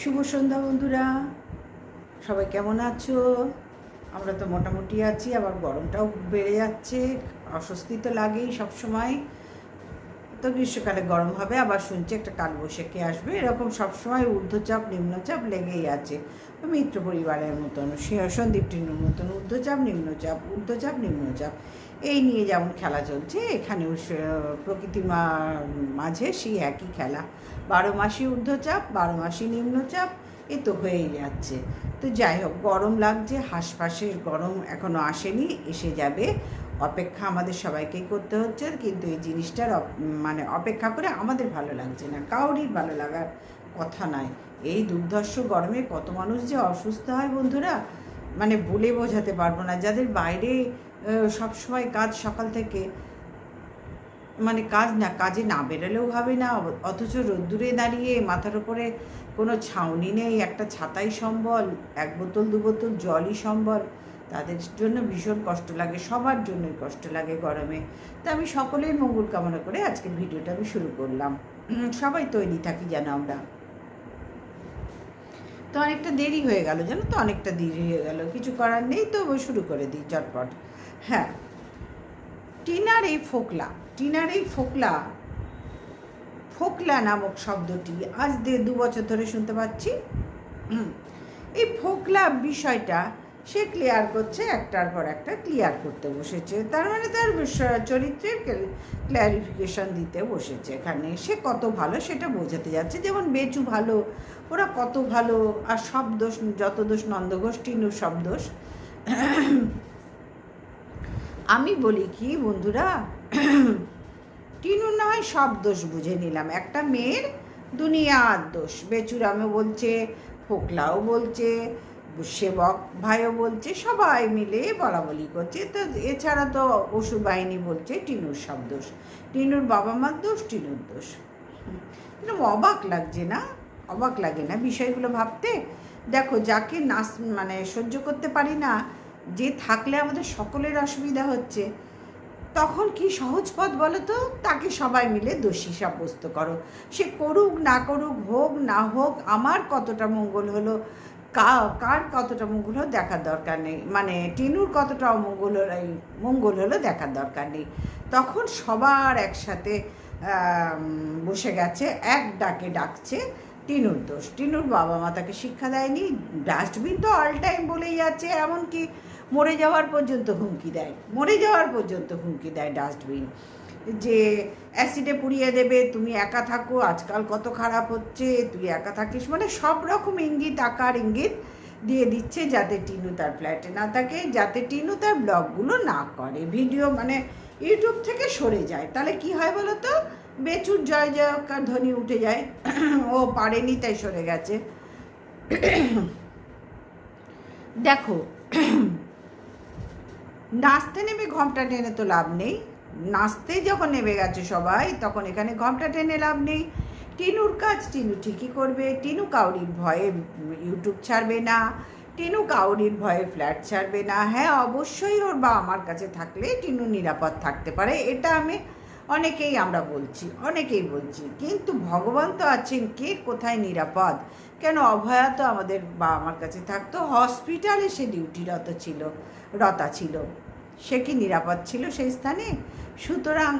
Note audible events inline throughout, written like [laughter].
শুভ সন্ধ্যা বন্ধুরা। সবাই কেমন আছো? আমরা তো মোটামুটি আছি, আবার গরমটাও বেড়ে যাচ্ছে, অস্বস্তি তো লাগেই সবসময়। তো গ্রীষ্মকালে গরম হবে, আবার শুনছি একটা কালবৈশাখী আসবে, এরকম সবসময় ঊর্ধ্বচাপ, নিম্নচাপ লেগেই আছে। মিত্র পরিবারের মতন সন্দীপ টিনুর মতন ঊর্ধ্বচাপ, নিম্নচাপ ঊর্ধ্বচাপ, নিম্নচাপ। এই নিয়ে যেমন খেলা চলছে, এখানেও মা- মাঝে সেই একই খেলা। বারো মাসই ঊর্ধ্বচাপ, বারো মাসই নিম্নচাপ, এ তো হয়েই যাচ্ছে। তো যাই হোক, গরম লাগছে, হাঁসফাঁসের গরম এখনও আসেনি, এসে যাবে। অপেক্ষা আমাদের সবাইকেই করতে হচ্ছে, কিন্তু এই জিনিসটার মানে অপেক্ষা করে আমাদের ভালো লাগছে না, কাউরির ভালো লাগার কথা নয় এই দুর্ধর্ষ গরমে কত মানুষ যে অসুস্থ হয় বন্ধুরা মানে বলে বোঝাতে পারব না, যাদের বাইরে সবসময় কাজ সকাল থেকে মানে কাজ না, কাজে না বেরোলেও হবে না অথচ রোদ্দুরে দাঁড়িয়ে মাথার উপরে কোনো ছাউনি নেই, একটা ছাতাই সম্বল, এক বোতল, দু বোতল জলই সম্বল, তাদের জন্য ভীষণ কষ্ট লাগে, সবার জন্যই কষ্ট লাগে গরমে। তা আমি সকলের মঙ্গল কামনা করে আজকে ভিডিওটা আমি শুরু করলাম। সবাই তৈরি থাকি যেন আমরা। তো অনেকটা দেরি হয়ে গেল, জানো তো? অনেকটা দেরি হয়ে গেল, কিছু করার নেই, তো শুরু করে দিই, চটপট। হ্যাঁ। টিনার এই ফোকলা টিনার এই ফোকলা। ফোকলা নামক শব্দটি আজ দিয়ে দু বছর ধরে শুনতে পাচ্ছি। এই ফোকলা বিষয়টা সে ক্লিয়ার করছে একটার পর একটা ক্লিয়ার করতে বসেছে। তার মানে তার চরিত্রের ক্ল্যারিফিকেশন দিতে বসেছে এখানে। সে কত ভালো সেটা বোঝাতে যাচ্ছে। যেমন বেচু ভালো, ওরা কত ভালো, আর সব দোষ, যত দোষ নন্দঘোষ, টিনুর সব দোষ। আমি বলি কি, বন্ধুরা টিনু না হয় সব দোষ বুঝে নিলাম। একটা মেয়ের দুনিয়ার দোষ। বেচুরামও বলছে, ফোকলাও বলছে, সেবক ভাইও বলছে, সবাই মিলে বলা বলি করছে। তো এছাড়া তো অসুর বাহিনী বলছে, টিনুর সব দোষ। টিনুর বাবা মার দোষ, টিনুর দোষ। অবাক লাগছে না? অবাক লাগে না বিষয়গুলো ভাবতে? দেখো, যাকে নাচ মানে সহ্য করতে পারি না যে থাকলে আমাদের সকলের অসুবিধা হচ্ছে, তখন কি সহজ পথ বলো তো? তাকে সবাই মিলে দোষী সাব্যস্ত করো। সে করুক, না করুক, হোক, না হোক, আমার কতটা মঙ্গল হলো কার কতটা মঙ্গল হলো দেখার দরকার নেই। মানে টিনুর কতটা অমঙ্গল হলো মঙ্গল হলো দেখার দরকার নেই। তখন সবার একসাথে বসে গেছে, এক ডাকে ডাকছে টিনুর দোষ। টিনুর বাবা মা তাকে শিক্ষা দেয়নি। ডাস্টবিন তো অল টাইম বলেই যাচ্ছে, এমনকি মরে যাওয়ার পর্যন্ত হুমকি দেয়। মরে যাওয়ার পর্যন্ত হুমকি দেয় ডাস্টবিন যে অ্যাসিডে পুড়িয়ে দেবে, তুমি একা থাকো, আজকাল কত খারাপ হচ্ছে, তুই একা থাকিস। মানে সব রকম ইঙ্গিত, আকার ইঙ্গিত দিয়ে দিচ্ছে যাতে টিনু তার ফ্ল্যাটে না থাকে, যাতে টিনু তার ব্লগগুলো না করে। ভিডিও মানে ইউটিউব থেকে সরে যায়। তাহলে কি হয় বলো তো বেচুর জয় জয়কার ধ্বনি উঠে যায়। ও পারেনি, তাই সরে গেছে। দেখো নাচতে নেমে ঘমটা টেনে তো লাভ নেই। নাচতে যখন নেমে গেছে সবাই, তখন এখানে ঘমটা টেনে লাভ নেই। টিনুর কাজ টিনু ঠিকই করবে। টিনু কাউরির ভয়ে ইউটিউব ছাড়বে না। টিনু কাউরির ভয়ে ফ্ল্যাট ছাড়বে না। হ্যাঁ অবশ্যই ওর বা আমার কাছে থাকলে টিনু নিরাপদ থাকতে পারে, এটা আমি অনেকেই আমরা বলছি, অনেকেই বলছি। কিন্তু ভগবান তো আছেন, কে কোথায় নিরাপদ? কেন অভয়া তো আমাদের বা আমার কাছে থাকতো, হসপিটালে সে ডিউটিরত ছিল। রতা ছিল। সে কি নিরাপদ ছিল সেই স্থানে? সুতরাং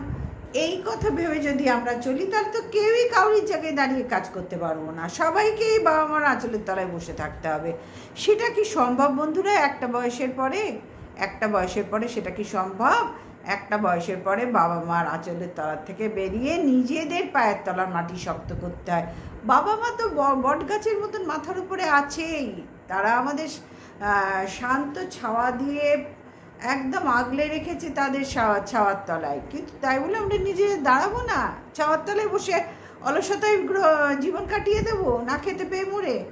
এই কথা ভেবে যদি আমরা চলি, তাহলে তো কেউই কাউরির জায়গায় দাঁড়িয়ে কাজ করতে পারব না। সবাইকেই বাবা মার আঁচলের তলায় বসে থাকতে হবে। সেটা কি সম্ভব বন্ধুরা একটা বয়সের পরে? একটা বয়সের পরে সেটা কি সম্ভব? একটা বয়সের পরে বাবা মার আঁচলের তলার থেকে বেরিয়ে নিজেদের পায়ের তলার মাটি শক্ত করতে হয়। বাবা মা তো বট গাছের মতন মাথার উপরে আছেই। তারা আমাদের শান্ত ছাওয়া দিয়ে একদম আগলে রেখেছে তাদের ছাওয়া- ছাওয়ার তলায় কিন্তু তাই বলে আমরা নিজে দাঁড়াবো না? ছাওয়ার তলায় বসে অলসতায় জীবন কাটিয়ে দেবো? না খেতে পেয়ে মরে?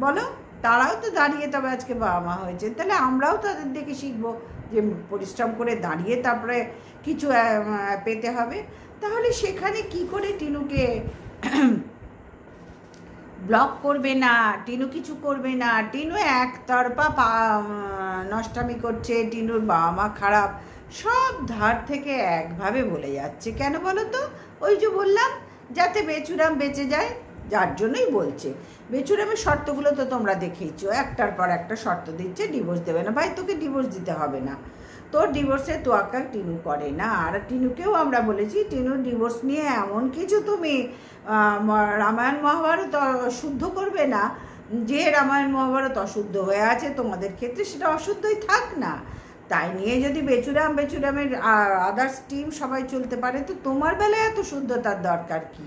বলো, তারাও তো দাঁড়িয়ে তবে আজকে বাবা মা হয়েছে তাহলে আমরাও তাদের দেখে শিখব যে পরিশ্রম করে দাঁড়িয়ে তারপরে কিছু পেতে হবে। তাহলে সেখানে কি করে টিনুকে ব্লক করবে না, টিনু কিছু করবে না। টিনু একতরফা পা নষ্টামি করছে, টিনুর বাবা মা খারাপ। সব ধার থেকে একভাবে বলে যাচ্ছে। কেন বলো তো? ওই যে বললাম, যাতে বেচুরাম বেঁচে যায়, যার জন্যই বলছে। বেচুরামের শর্তগুলো তো তোমরা দেখেইছো। একটার পর একটা শর্ত দিচ্ছে ডিভোর্স দেবে না। ভাই, তোকে ডিভোর্স দিতে হবে না। তোর ডিভোর্সে তোয়াক্কা টিনু করে না। আর টিনুকেও আমরা বলেছি টিনুর ডিভোর্স নিয়ে এমন কিছু তুমি রামায়ণ মহাভারত শুদ্ধ করবে না। যে রামায়ণ মহাভারত অশুদ্ধ হয়ে আছে, তোমাদের ক্ষেত্রে সেটা অশুদ্ধই থাক না। তাই নিয়ে যদি বেচুরাম, বেচুরামের আদার্স টিম সবাই চলতে পারে, তো তোমার বেলায় এত শুদ্ধতার দরকার কি?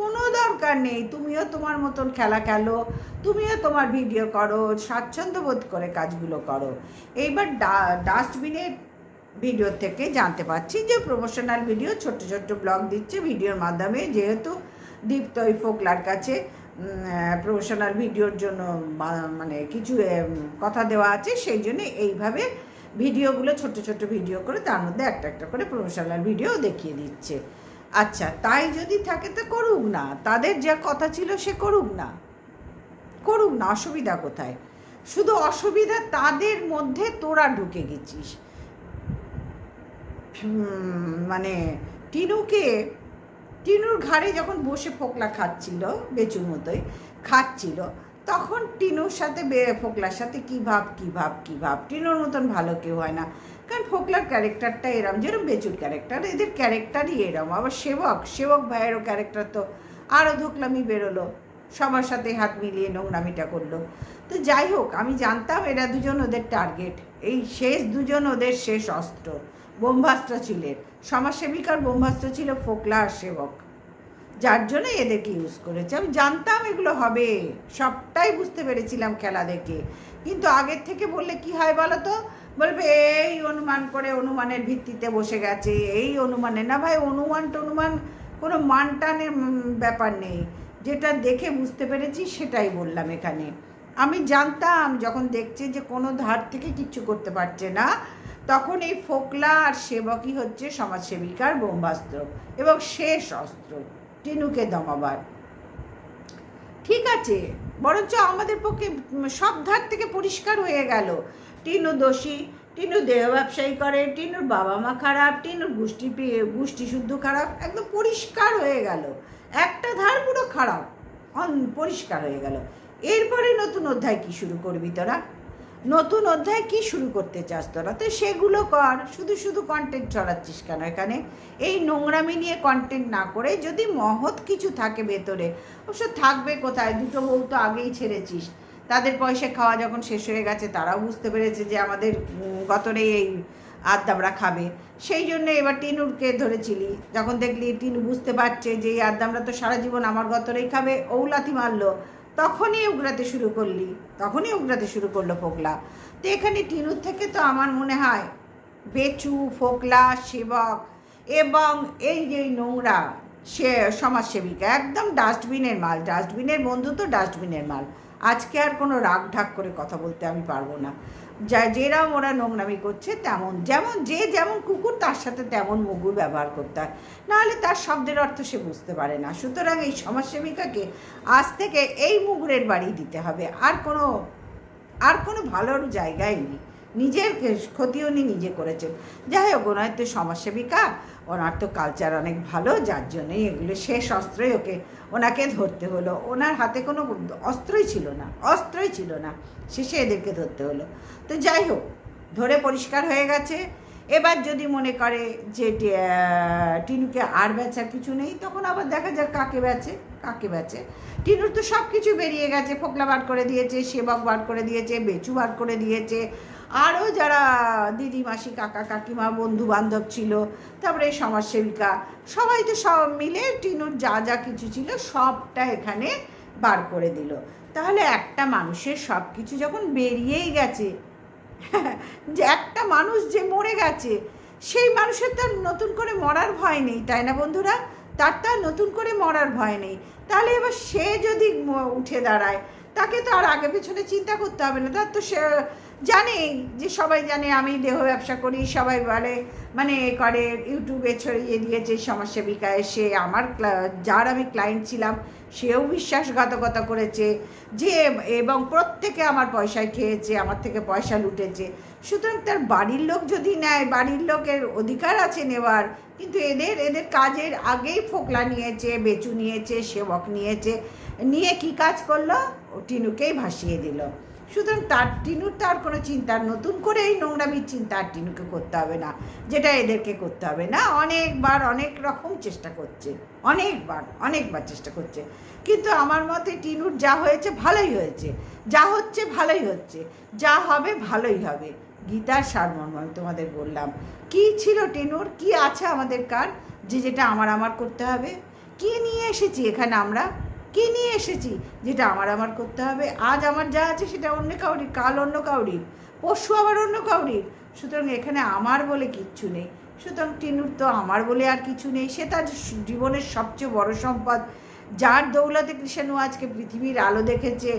কোনো দরকার নেই। তুমিও তোমার মতন খেলা খেলো, তুমিও তোমার ভিডিও করো, স্বাচ্ছন্দ্য বোধ করে কাজগুলো করো। এইবার ডাস্টবিনের ভিডিও থেকে জানতে পারছি যে প্রমোশনাল ভিডিও ছোট্ট ছোট্ট ব্লগ দিচ্ছে। ভিডিওর মাধ্যমে যেহেতু দীপ্ত ওই ফোকলার কাছে প্রমোশনাল ভিডিওর জন্য মানে কিছু কথা দেওয়া আছে, সেই জন্য এইভাবে ভিডিওগুলো ছোট ছোট ভিডিও করে তার মধ্যে একটা একটা করে প্রমোশনাল ভিডিও দেখিয়ে দিচ্ছে। আচ্ছা তাই যদি থাকে তো করুক না। তাদের যা কথা ছিল সে করুক না। করুক না, অসুবিধা কোথায়? শুধু অসুবিধা তাদের মধ্যে তোরা ঢুকে গেছিস। মানে টিনুকে, টিনুর ঘাড়ে যখন বসে ফোকলা খাচ্ছিল, বেচুর মতোই, খাচ্ছিল তখন টিনুর সাথে ফোকলার সাথে কী ভাব কী ভাব কী ভাব? টিনুর মতন ভালো কেউ হয় না। কারণ ফোকলার ক্যারেক্টারটা এরম যেরকম বেচুর ক্যারেক্টার এদের ক্যারেক্টারই এরম। আবার সেবক সেবক ভাইয়েরও ক্যারেক্টার তো আরও ধুকলামি বেরোলো। সবার সাথে হাত মিলিয়ে নোংরামিটা করল। তো যাই হোক, আমি জানতাম এরা দুজন ওদের টার্গেট এই শেষ দুজন ওদের শেষ অস্ত্র। বোম্বাস্ত্র ছিলেন সমাজসেবিকার বোম্বাস্ত্র ছিল ফোকলা আর সেবক। যার জন্য এদেরকে ইউজ করেছে। আমি জানতাম এগুলো হবে, সবটাই বুঝতে পেরেছিলাম খেলা দেখে কিন্তু আগের থেকে বললে কি হয় বলো তো বলবে, এই অনুমান করে অনুমানের ভিত্তিতে বসে গেছে, এই অনুমানে না ভাই, অনুমান টনুমান কোনো মান টানের ব্যাপার নেই। যেটা দেখে বুঝতে পেরেছি সেটাই বললাম এখানে। আমি জানতাম, যখন দেখছে যে কোনো ধার থেকে কিচ্ছু করতে পারছে না, তখন এই ফোকলা আর সেবকই হচ্ছে সমাজসেবিকার বোম্বাস্ত্র এবং শেষ অস্ত্র। টিনুকে দমাবার ঠিক আছে, বরঞ্চ আমাদের পক্ষে সব ধার থেকে পরিষ্কার হয়ে গেল। টিনু দোষী, টিনু দেহ ব্যবসায়ী করে, টিনুর বাবা মা খারাপ, টিনুর গোষ্ঠী গোষ্ঠী শুদ্ধ খারাপ, একদম পরিষ্কার হয়ে গেল। একটা ধার পুরো খারাপ, অন- পরিষ্কার হয়ে গেল। এরপরে নতুন অধ্যায় কি শুরু করবি তোরা? নতুন অধ্যায় কি শুরু করতে চাস তোরা? তো সেগুলো কর, শুধু শুধু কন্টেন্ট চড়াচ্ছিস কেন এখানে? এই নোংরামি নিয়ে কন্টেন্ট না করে যদি মহৎ কিছু থাকে ভেতরে, অবশ্য থাকবে কোথায়? দুটো বউ তো আগেই ছেড়েছিস। তাদের পয়সা খাওয়া যখন শেষ হয়ে গেছে, তারাও বুঝতে পেরেছে যে আমাদের গতরে এই আদ্দামরা খাবে। সেই জন্য এবার টিনুরকে ধরেছিলি। যখন দেখলি টিনু বুঝতে পারছে যে এই আদ্দামরা তো সারা জীবন আমার গতরেই খাবে ঔলাতি মারলো। তখনই উগড়াতে শুরু করলি, তখনই উগড়াতে শুরু করল ফোকলা। তো এখানে টিনুর থেকে তো আমার মনে হয়, বেচু, ফোকলা সেবক এবং এই যে নোংরা সে সমাজসেবিকা, একদম ডাস্টবিনের মাল, ডাস্টবিনের বন্ধু তো ডাস্টবিনের মাল। আজকে আর কোনো রাগ ঢাক করে কথা বলতে আমি পারব না। যা যেরাম ওরা নোংরামি করছে তেমন, যেমন যে যেমন কুকুর, তার সাথে তেমন মুগুর ব্যবহার করতে হয়। নাহলে তার শব্দের অর্থ সে বুঝতে পারে না। সুতরাং এই সমাজসেবিকাকে আজ থেকে এই মুগুরের বাড়ি দিতে হবে। আর কোনো আর কোনো ভালোর জায়গায় নেই। নিজের ক্ষতি উনি নিজে করেছেন। যাই হোক, ওনার তো সমাজসেবিকা। ওনার তো কালচার অনেক ভালো, যার জন্যই এগুলো শেষ অস্ত্রই ওকে ওনাকে ধরতে হলো। ওনার হাতে কোনো অস্ত্রই ছিল না, অস্ত্রই ছিল না। শেষে এদেরকে ধরতে হলো। তো যাই হোক, ধরে পরিষ্কার হয়ে গেছে। এবার যদি মনে করে যে টিনুকে আর বেচার কিছু নেই, তখন আবার দেখা যাক কাকে বেচে কাকে বেচে। টিনুর তো সব কিছু বেরিয়ে গেছে, ফোকলা বার করে দিয়েছে, সেবক বার করে দিয়েছে, বেচু বার করে দিয়েছে। আরও যারা দিদি, মাসি, কাকা, কাকিমা বন্ধু বান্ধব ছিল, তারপরে সমাজসেবিকা, সবাই তো সব মিলে টিনুর যা যা কিছু ছিল, সবটা এখানে বার করে দিল। তাহলে একটা মানুষের সব কিছু যখন বেরিয়েই গেছে [laughs] যে একটা মানুষ যে মরে গেছে, সেই মানুষের তো নতুন করে মরার ভয় নেই, তাই না বন্ধুরা? তার তো নতুন করে মরার ভয় নেই। তাহলে এবার সে যদি উঠে দাঁড়ায়, তাকে তো আর আগে পেছনে চিন্তা করতে হবে না। তার তো সে জানেই যে সবাই জানে, আমি দেহ ব্যবসা করি, সবাই বলে মানে এ করে ইউটিউবে ছড়িয়ে দিয়েছে সমাজসেবিকা এসে আমার যার আমি ক্লায়েন্ট ছিলাম, সেও বিশ্বাসঘাতকতা করেছে, যে এবং প্রত্যেকে আমার পয়সায় খেয়েছে, আমার থেকে পয়সা লুটেছে। সুতরাং তার বাড়ির লোক যদি নেয়, বাড়ির লোকের অধিকার আছে নেওয়ার, কিন্তু এদের এদের কাজের আগেই ফোকলা নিয়েছে, বেচু নিয়েছে, সেবক নিয়েছে, নিয়ে কি কাজ করল? টিনুকেই ভাসিয়ে দিল। সুতরাং তার টিনুর তার কোনো চিন্তা, নতুন করে এই নোংরামির চিন্তা আর টিনুকে করতে হবে না। যেটা এদেরকে করতে হবে না, অনেকবার অনেক রকম চেষ্টা করছে, অনেকবার অনেকবার চেষ্টা করছে। কিন্তু আমার মতে টিনুর যা হয়েছে ভালোই হয়েছে। যা হচ্ছে ভালোই হচ্ছে, যা হবে ভালোই হবে। গীতার সারমর্ম, আমি তোমাদের বললাম। কি ছিল টিনুর? কি আছে আমাদের কার? যে যেটা আমার আমার করতে হবে। কি নিয়ে এসেছি এখানে আমরা? কি নিয়ে এসেছি? যেটা আমার আমার করতে হবে। আজ আমার যা আছে সেটা অন্য কাউরির, কাল অন্য কাউরির, পরশু আবার অন্য কাউরির। সুতরাং এখানে আমার বলে কিচ্ছু নেই। সুতরাং টিনুর তো আমার বলে আর কিছু নেই। সে তার জীবনের সবচেয়ে বড় সম্পদ। যার দৌলতে কৃষ্ণু আজকে পৃথিবীর আলো দেখেছে,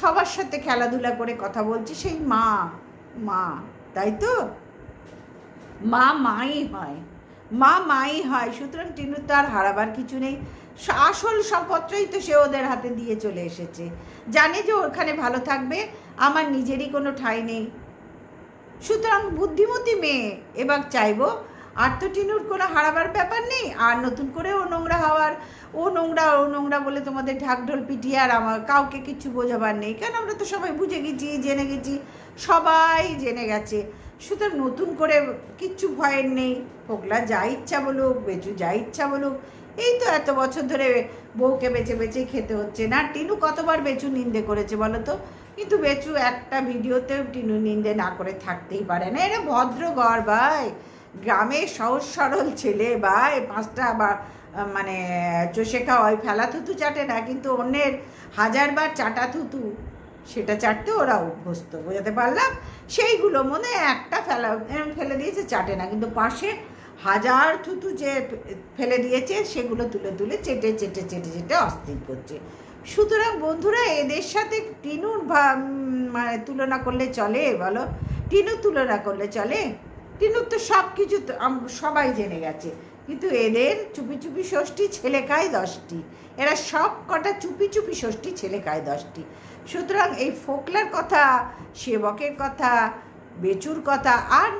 সবার সাথে খেলাধুলা করে কথা বলছে, সেই মা মা, তাই তো? মা, মাই হয়। মা মাই হয়, সুতরাং টিনুর তো আর হারাবার কিছু নেই। আসল সবপত্রই তো সে ওদের হাতে দিয়ে চলে এসেছে। জানে যে ওখানে ভালো থাকবে, আমার নিজেরই কোনো ঠাঁই নেই। সুতরাং বুদ্ধিমতী মেয়ে, এবার চাইব, আর তো টিনুর কোনো হারাবার ব্যাপার নেই, আর নতুন করে ও নোংরা হওয়ার, ও নোংরা ও নোংরা বলে তোমাদের ঢাকঢোল পিটিয়ে আর আমার কাউকে কিছু বোঝাবার নেই। কেন আমরা তো সবাই বুঝে গেছি, জেনে গেছি, সবাই জেনে গেছে। সুতরাং নতুন করে কিচ্ছু ভয়ের নেই। পোকলা যা ইচ্ছা বলুক বেচু যা ইচ্ছা বলুক, এই তো এত বছর ধরে বউকে বেছে বেছে খেতে হচ্ছে। না, টিনু কতবার বেচু নিন্দে করেছে বলো তো? কিন্তু বেচু একটা ভিডিওতেও টিনু নিন্দে না করে থাকতেই পারে না। এরা ভদ্র ঘর ভাই গ্রামের সহজ সরল ছেলে ভাই, পাঁচটা বা মানে চষে ওই ফেলা থুতু চাটে না, কিন্তু অন্যের হাজারবার চাটা থুতু। সেটা চাটতে ওরা অভ্যস্ত, বোঝাতে পারলাম? সেইগুলো মনে একটা ফেলা ফেলে দিয়েছে, চাটে না। কিন্তু পাশে হাজার থুতু যে ফেলে দিয়েছে, সেগুলো তুলে তুলে চেটে চেটে চেটে চেটে অস্থির করছে। সুতরাং বন্ধুরা, এদের সাথে টিনুর ভা- মানে তুলনা করলে চলে, বলো? টিনুর তুলনা করলে চলে? টিনুর তো সব কিছু সবাই জেনে গেছে। কিন্তু এদের চুপি চুপি ষষ্ঠী, ছেলে খায় দশটি। এরা সব কটা চুপি চুপি ষষ্ঠী, ছেলে খায় দশটি। সুতরাং এই ফোকলার কথা, সেবকের কথা, বেচুর কথা, আর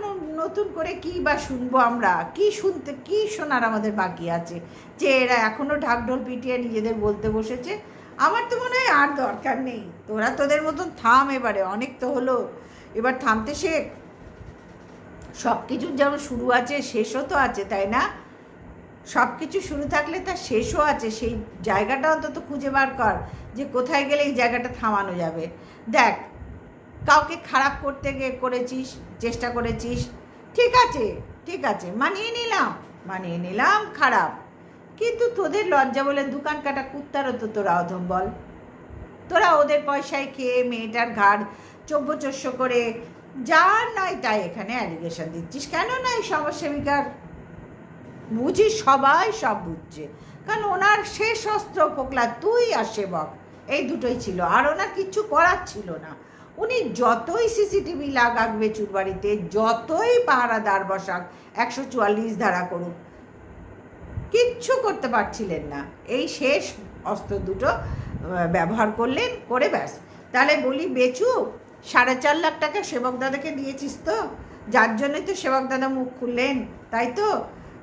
নতুন করে কি বা শুনব আমরা? কি শুনতে, কি শোনার আমাদের বাকি আছে? যে এরা এখনও ঢাকঢোল পিটিয়ে নিজেদের বলতে বসেছে। আমার তো মনে হয় আর দরকার নেই। তোরা তোদের মতন থাম এবারে, অনেক তো হলো। এবার থামতে শেখ। সব কিছুর যেমন শুরু আছে, শেষও তো আছে, তাই না? সব কিছু শুরু থাকলে তার শেষও আছে। সেই জায়গাটা অন্তত খুঁজে বার কর যে কোথায় গেলে এই জায়গাটা থামানো যাবে। দেখ, কাউকে খারাপ করতে গিয়ে করেছিস, চেষ্টা করেছিস, ঠিক আছে ঠিক আছে, মানিয়ে নিলাম মানিয়ে নিলাম খারাপ। কিন্তু তোদের লজ্জা বলে দোকান কাটা কুত্তারও তো তোরা অধম বল। তোরা ওদের পয়সায় খেয়ে মেয়েটার ঘাড় চব্য চস্য করে, যার নয় তাই এখানে অ্যালিগেশন দিচ্ছিস। কেন নয় সমাজসেবিকার? বুঝিস সবাই সব বুঝছে। কারণ ওনার শেষ অস্ত্র ফোকলা, তুই আর সেবক, এই দুটোই ছিল। আর ওনার কিচ্ছু করার ছিল না। উনি যতই সিসিটিভি লাগাক বেচুর বাড়িতে, যতই পাহারাদার বসাক, একশো চুয়াল্লিশ ধারা করুক, কিচ্ছু করতে পারছিলেন না। এই শেষ অস্ত্র দুটো ব্যবহার করলেন, করে ব্যাস। তাহলে বলি, বেচু, সাড়ে চার লাখ টাকা সেবক দাদাকে দিয়েছিস তো? যার জন্যই তো সেবক দাদা মুখ খুললেন, তাই তো?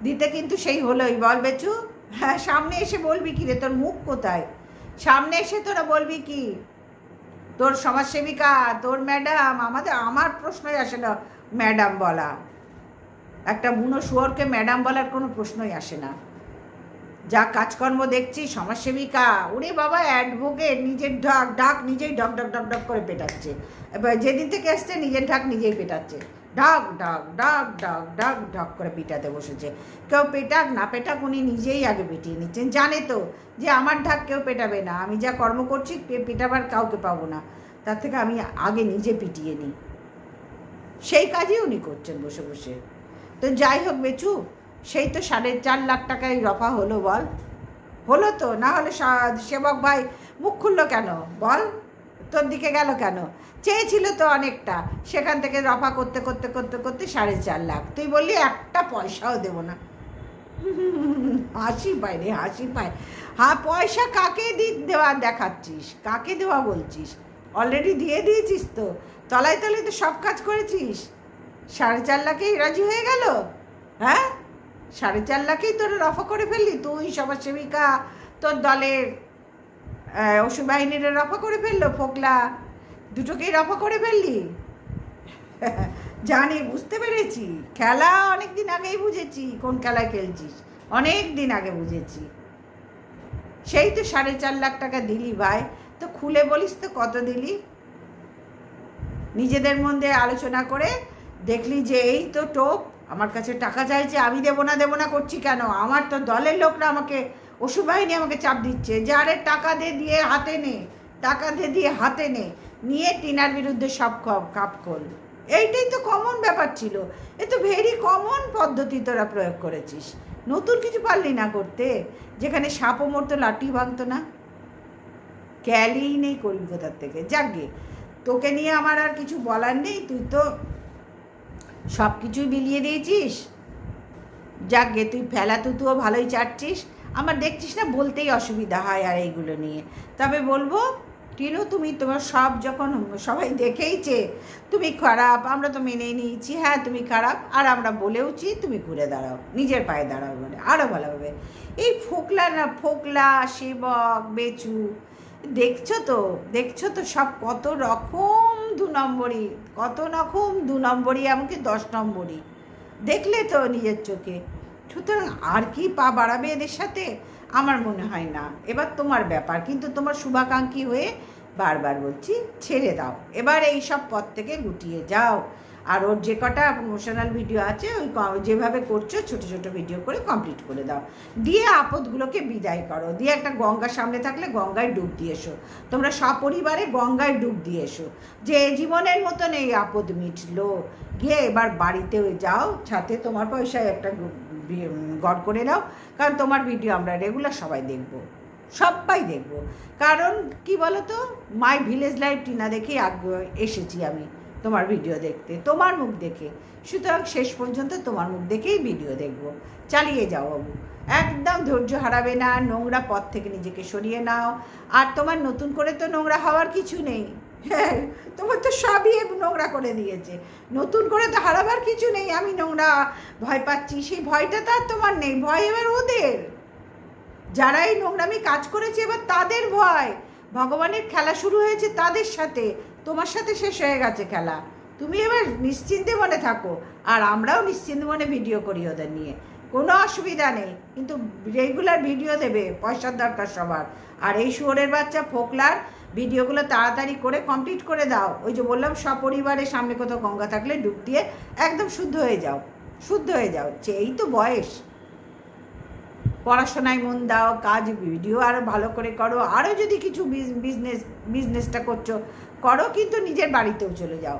দিতে কিন্তু সেই হলোই। বল বেচু? হ্যাঁ সামনে এসে বলবি কি রে? তোর মুখ কোথায়? সামনে এসে তোরা বলবি কি? তোর সমাজসেবিকা, তোর ম্যাডাম, আমাদের, আমার প্রশ্নই আসে না ম্যাডাম বলা। একটা বুনো শুয়োরকে ম্যাডাম বলার কোনো প্রশ্নই আসে না। যা কাজকর্ম দেখছি, সমাজসেবিকা, ওরে বাবা, অ্যাডভোকেট, নিজের ঢাক ডাক নিজেই ডক ডক ডক ডক করে পেটাচ্ছে। এবার যেদিন থেকে আসছে নিজের ঢাক নিজেই পেটাচ্ছে। ঢাক ডাক ডাক ডাক ডাক ঢক করে পিটাতে বসেছে। কেউ পেটাক, না পেটাক উনি নিজেই আগে পিটিয়ে নিচ্ছেন। জানে তো যে আমার ঢাক কেউ পেটাবে না। আমি যা কর্ম করছি পেটাবার কাউকে পাবো না। তার থেকে আমি আগে নিজে পিটিয়ে নিই। সেই কাজই উনি করছেন বসে বসে। তো যাই হোক বেচু, সেই তো সাড়ে চার লাখ টাকায় রফা হলো, বল। হলো তো, না হলে সেবক ভাই মুখ খুললো কেন? বল। তোর দিকে গেল কেন? চেয়েছিল তো অনেকটা। সেখান থেকে রফা করতে করতে করতে করতে সাড়ে চার লাখ। তুই বললি, একটা পয়সাও দেবো না। হাসি পায় রে, হাসি পায়। হ্যাঁ পয়সা কাকে দি, দেওয়া দেখাচ্ছিস? কাকে দেওয়া বলছিস? অলরেডি দিয়ে দিয়েছিস তো। তলায় তলায় তো সব কাজ করেছিস। সাড়ে চার লাখেই রাজি হয়ে গেল? হ্যাঁ? সাড়ে চার লাখেই তোর রফা করে ফেললি? তুই সমাজসেবিকা, তোর দলের অসুর বাহিনীরা রফা করে ফেলল, ফোকলা? দুটোকেই রফা করে ফেললি? জানি, বুঝতে পেরেছি। খেলা অনেক দিন আগেই বুঝেছি, কোন খেলায় খেলছিস? অনেক দিন আগে বুঝেছি। সেই তো সাড়ে চার লাখ টাকা দিলি, ভাই। তো খুলে বলিস তো কত দিলি? নিজেদের মধ্যে আলোচনা করে দেখলি যে এই তো টোপ। আমার কাছে টাকা চাইছে, আমি দেবো না দেবো না, করছি কেন? আমার তো দলের লোকরা আমাকে ওষুধ বাহিনী আমাকে চাপ দিচ্ছে, যে আরে টাকা দিয়ে দিয়ে হাতে নে, টাকা দিয়ে দিয়ে হাতে নে, নিয়ে টিনার বিরুদ্ধে সব কাপ কল এইটাই তো কমন ব্যাপার ছিল। এ তো ভেরি কমন পদ্ধতি তোরা প্রয়োগ করেছিস। নতুন কিছু পারলি না করতে, যেখানে সাপও মরতো লাঠি ভাঙতো না। ক্যালিই নেই করবি কোথার থেকে যাকগে তোকে নিয়ে আমার আর কিছু বলার নেই, তুই তো সব কিছুই বিলিয়ে দিয়েছিস। যাকগে তুই ফেলা তুতুও ভালোই চাটছিস। আমার দেখছিস না বলতেই অসুবিধা হয় আর এইগুলো নিয়ে। তবে বলব, টিনু, তুমি তোমার সব যখন সবাই দেখেইছে, তুমি খারাপ, আমরা তো মেনে নিয়েছি হ্যাঁ তুমি খারাপ, আর আমরা বলেওছি, তুমি ঘুরে দাঁড়াও, নিজের পায়ে দাঁড়াও বলে আরও ভালো হবে। এই ফোকলা না, ফোকলা, সেবক, বেচু, দেখছ তো দেখছ তো সব কত রকম দু নম্বরই, কত রকম দু নম্বরই, এমনকি দশ নম্বরই। দেখলে তো নিজের চোখে। সুতরাং আর কি পা বাড়াবে এদের সাথে? আমার মনে হয় না। এবার তোমার ব্যাপার, কিন্তু তোমার শুভাকাঙ্ক্ষী হয়ে বারবার বলছি, ছেড়ে দাও। এবার এই সব পথ থেকে গুটিয়ে যাও। আর ওর যে কটা প্রমোশনাল ভিডিও আছে, ওই যেভাবে করছ, ছোট ছোট ভিডিও করে কমপ্লিট করে দাও। দিয়ে আপদগুলোকে বিদায় করো। দিয়ে একটা গঙ্গা সামনে থাকলে গঙ্গায় ডুব দিয়ে এসো। তোমরা সপরিবারে গঙ্গায় ডুব দিয়ে এসো। যে জীবনের মতন এই আপদ মিটলো, গিয়ে এবার বাড়িতে যাও ছাতে তোমার পয়সায় একটা গড় করে নাও। কারণ তোমার ভিডিও আমরা রেগুলার সবাই দেখব। সবাই দেখব। কারণ কি বলো তো মাই ভিলেজ লাইফ টিনা আগ্রহ এসেছি আমি তোমার ভিডিও দেখতে, তোমার মুখ দেখে। সুতরাং শেষ পর্যন্ত তোমার মুখ দেখেই ভিডিও দেখব। চালিয়ে যাও বাবু। একদম ধৈর্য হারাবে না, নোংরা পথ থেকে নিজেকে সরিয়ে নাও। আর তোমার নতুন করে তো নোংরা হওয়ার কিছু নেই। হ্যাঁ তোমার তো সবই নোংরা করে দিয়েছে। নতুন করে তো হারাবার কিছু নেই, আমি নোংরা ভয় পাচ্ছি। সেই ভয়টা তো আর তোমার নেই, ভয় এবার ওদের। যারা এই নোংরামি কাজ করেছে, এবার তাদের ভয়। ভগবানের খেলা শুরু হয়েছে তাদের সাথে, তোমার সাথে শেষ হয়ে গেছে খেলা। তুমি এবার নিশ্চিন্তে মনে থাকো, আর আমরাও নিশ্চিন্তে মনে ভিডিও করি ওদের নিয়ে। কোনো অসুবিধা নেই, কিন্তু রেগুলার ভিডিও দেবে, পয়সার দরকার সবার। আর এই শুয়োরের বাচ্চা ফোকলার ভিডিওগুলো তাড়াতাড়ি করে কমপ্লিট করে দাও। ওই যে বললাম সপরিবারের সামনে কোথাও গঙ্গা থাকলে ডুব দিয়ে একদম শুদ্ধ হয়ে যাও। শুদ্ধ হয়ে যাও। যে এই তো বয়স। পড়াশোনায় মন দাও, কাজ, ভিডিও আরও ভালো করে করো। আরও যদি কিছু বিজনেস বিজনেসটা করছ, করো, কিন্তু নিজের বাড়িতেও চলে যাও।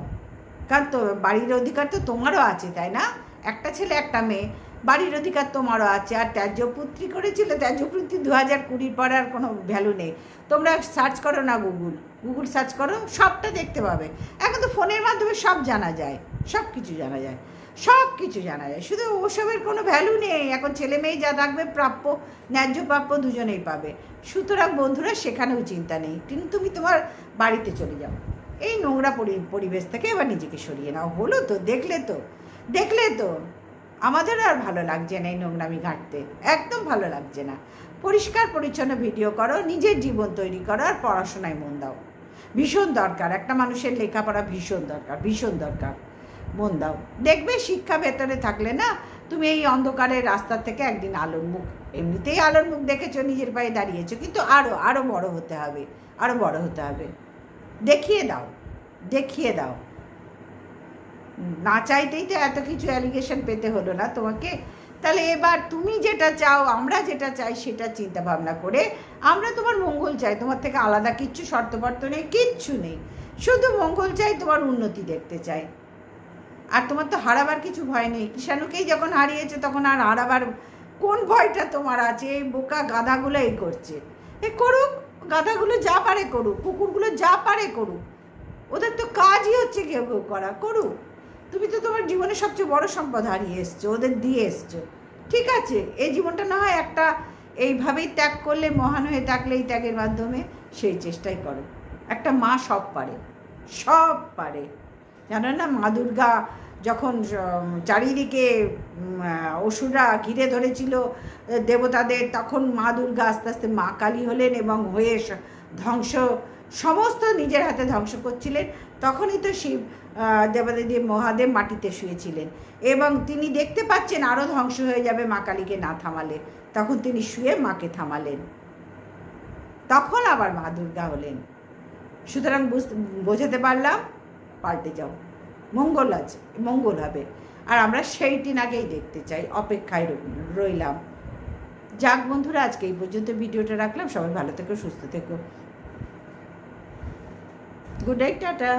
কারণ তো বাড়ির অধিকার তো তোমারও আছে, তাই না? একটা ছেলে, একটা মেয়ে। বাড়ির অধিকার তোমারও আছে। আর ত্যায্যপুত্রী করেছিল? ত্যায্যপুত্রী দু হাজার কুড়ির পর আর কোনো ভ্যালু নেই। তোমরা সার্চ করো না গুগল গুগল সার্চ করো, সবটা দেখতে পাবে। এখন তো ফোনের মাধ্যমে সব জানা যায়। সব কিছু জানা যায়। সব কিছু জানা যায়। শুধু ওসবের কোনো ভ্যালু নেই। এখন ছেলে মেয়ে যা থাকবে প্রাপ্য, ন্যায্য প্রাপ্য দুজনেই পাবে। সুতরাং বন্ধুরা, সেখানেও চিন্তা নেই। কিন্তু তুমি তোমার বাড়িতে চলে যাও। এই নোংরা পরি- পরিবেশ থেকে এবার নিজেকে সরিয়ে নাও। হলো তো, দেখলে তো। দেখলে তো। আমাদের আর ভালো লাগছে না এই নোংরামি ঘাঁটতে। একদম ভালো লাগছে না। পরিষ্কার, পরিচ্ছন্ন ভিডিও করো, নিজের জীবন তৈরি করো আর পড়াশোনায় মন দাও। ভীষণ দরকার। একটা মানুষের লেখাপড়া ভীষণ দরকার ভীষণ দরকার। মন দাও। দেখবে শিক্ষা ভেতরে থাকলে না, তুমি এই অন্ধকারের রাস্তা থেকে একদিন আলোর মুখ, এমনিতেই আলোর মুখ দেখেছ, নিজের পায়ে দাঁড়িয়েছো, কিন্তু আরও আরও বড় হতে হবে আরও বড় হতে হবে। দেখিয়ে দাও দেখিয়ে দাও। না চাইতেই তো এত কিছু অ্যালিগেশন পেতে হলো না তোমাকে। তাহলে এবার তুমি যেটা চাও, আমরা যেটা চাই সেটা চিন্তা ভাবনা করে আমরা তোমার মঙ্গল চাই। তোমার থেকে আলাদা কিচ্ছু শর্তপর্ত নেই, কিচ্ছু নেই। শুধু মঙ্গল চাই, তোমার উন্নতি দেখতে চাই। আর তোমার তো হারাবার কিছু ভয় নেই। কিষাণুকেই যখন হারিয়েছে তখন আর হারাবার কোন ভয়টা তোমার আছে? এই বোকা গাধাগুলো এই করছে। এ করুক, গাধাগুলো যা পারে করুক, কুকুরগুলো যা পারে করুক, ওদের তো কাজই হচ্ছে কেউ কেউ করা। করুক। তুমি তো তোমার জীবনে সবচেয়ে বড় সম্পদ হারিয়ে এসছো, ওদের দিয়ে এসছো। ঠিক আছে, এই জীবনটা না হয় একটা এইভাবেই ত্যাগ করলে, মহান হয়ে থাকলে এই ত্যাগের মাধ্যমে সেই চেষ্টাই করো। একটা মা সব পারে সব পারে। জানো না, মা দুর্গা যখন চারিদিকে অসুরা ঘিরে ধরেছিল, দেবতাদের, তখন মা দুর্গা আস্তে আস্তে মা কালী হলেন এবং হয়ে ধ্বংস, সমস্ত নিজের হাতে ধ্বংস করছিলেন। তখনই তো শিব দেবাদেবী মহাদেব মাটিতে শুয়েছিলেন এবং তিনি দেখতে পাচ্ছেন আরও ধ্বংস হয়ে যাবে মা কালীকে না থামালে। তখন তিনি শুয়ে মাকে থামালেন। তখন আবার মা দুর্গা হলেন। সুতরাং বুঝতে পারলাম? পাল্টে যাও। মঙ্গল আছে, মঙ্গল হবে। আর আমরা সেইটি আগেই দেখতে চাই। অপেক্ষায় রইলাম। যাক বন্ধুরা, আজকে এই পর্যন্ত ভিডিওটা রাখলাম। সবাই ভালো থেকো, সুস্থ থেকো। Good night tata.